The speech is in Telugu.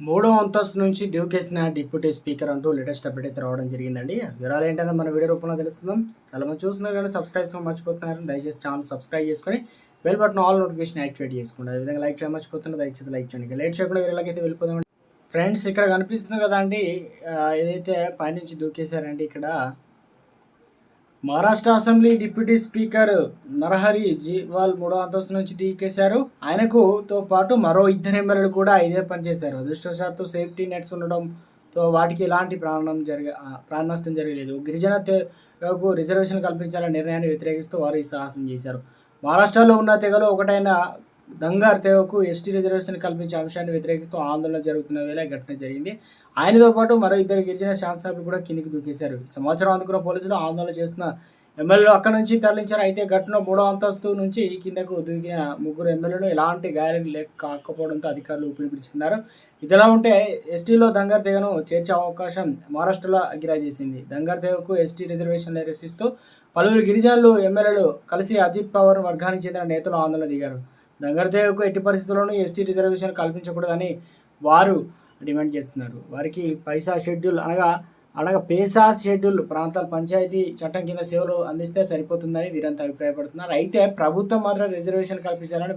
మూడో అంతస్తు నుంచి దూకేసిన డిప్యూటీ స్పీకర్ అంటూ లేటెస్ట్ అప్డేట్ అయితే రావడం జరిగిందండి. వివరాలు ఏంటంటే మన వీడియో రూపంలో తెలుస్తుందాం చాలా మంది చూస్తున్నారు కానీ సబ్స్క్రైబ్ మర్చిపోతున్నారు. దయచేసి ఛానల్ సబ్స్క్రైబ్ చేసుకొని bell button all notification activate చేసుకోండి. అదేవిధంగా లైక్ చేయడం మర్చిపోతున్నారు. దయచేసి లైక్ చేయండి. లేట్ చేయకుండా వీళ్ళకి అయితే వెళ్ళిపోదాం ఫ్రెండ్స్ ఇక్కడ కనిపిస్తుంది కదా అండి. ఏదైతే పైనుంచి దూకేశారండి ఇక్కడ Maharashtra assembly deputy speaker Narahari Zirwal మూడో అంతస్తు నుంచి తీకేశారు ఆయనకు తో పాటు మరో ఇద్దరు ఎమ్మెల్యేలు కూడా ఇదే పని చేశారు. అదృష్టవశాత్తు సేఫ్టీ నెట్స్ ఉండడంతో వాటికి ఎలాంటి ప్రాణం జరగ ప్రాణ నష్టం జరగలేదు. గిరిజన తెగకు రిజర్వేషన్ కల్పించాలనే నిర్ణయాన్ని వ్యతిరేకిస్తూ వారు ఈ సాహసం చేశారు. మహారాష్ట్రలో ఉన్న తెగలో ఒకటైన దంగార్ తెగకు ఎస్టీ రిజర్వేషన్ కల్పించే అంశాన్ని వ్యతిరేకిస్తూ ఆందోళన జరుగుతున్న వేళ ఈ ఘటన జరిగింది. ఆయనతో పాటు మరో ఇద్దరు గిరిజన శాసనసభ్యులు కూడా కిందికి దూకేశారు. సమాచారం అందుకున్న పోలీసులు ఆందోళన చేస్తున్న ఎమ్మెల్యేలు అక్కడ నుంచి తరలించారు. అయితే ఘటన మూడో అంతస్తు నుంచి కిందకు దూకిన ముగ్గురు ఎమ్మెల్యేలు ఎలాంటి గాయాలు లేక కాకపోవడంతో అధికారులు ఊపిరి ఇదిలా ఉంటే ఎస్టీలో దంగర్ తెగను చేర్చే అవకాశం మహారాష్ట్రలో అగిరా చేసింది దంగర్ తెగకు ఎస్టీ రిజర్వేషన్ నిరసిస్తూ పలువురు గిరిజనులు ఎమ్మెల్యేలు కలిసి అజిత్ పవర్ వర్గానికి చెందిన నేతలు ఆందోళన దిగారు. దంగర్ ఎట్టి పరిస్థితుల్లోనూ ఎస్టీ రిజర్వేషన్ కల్పించకూడదని వారు డిమాండ్ చేస్తున్నారు. వారికి పైసా షెడ్యూల్ అనగా అనగా పేసా షెడ్యూల్ ప్రాంతాల పంచాయతీ చట్టం కింద సేవలు అందిస్తే సరిపోతుందని వీరంతా అభిప్రాయపడుతున్నారు. అయితే ప్రభుత్వం మాత్రం రిజర్వేషన్ కల్పించాలని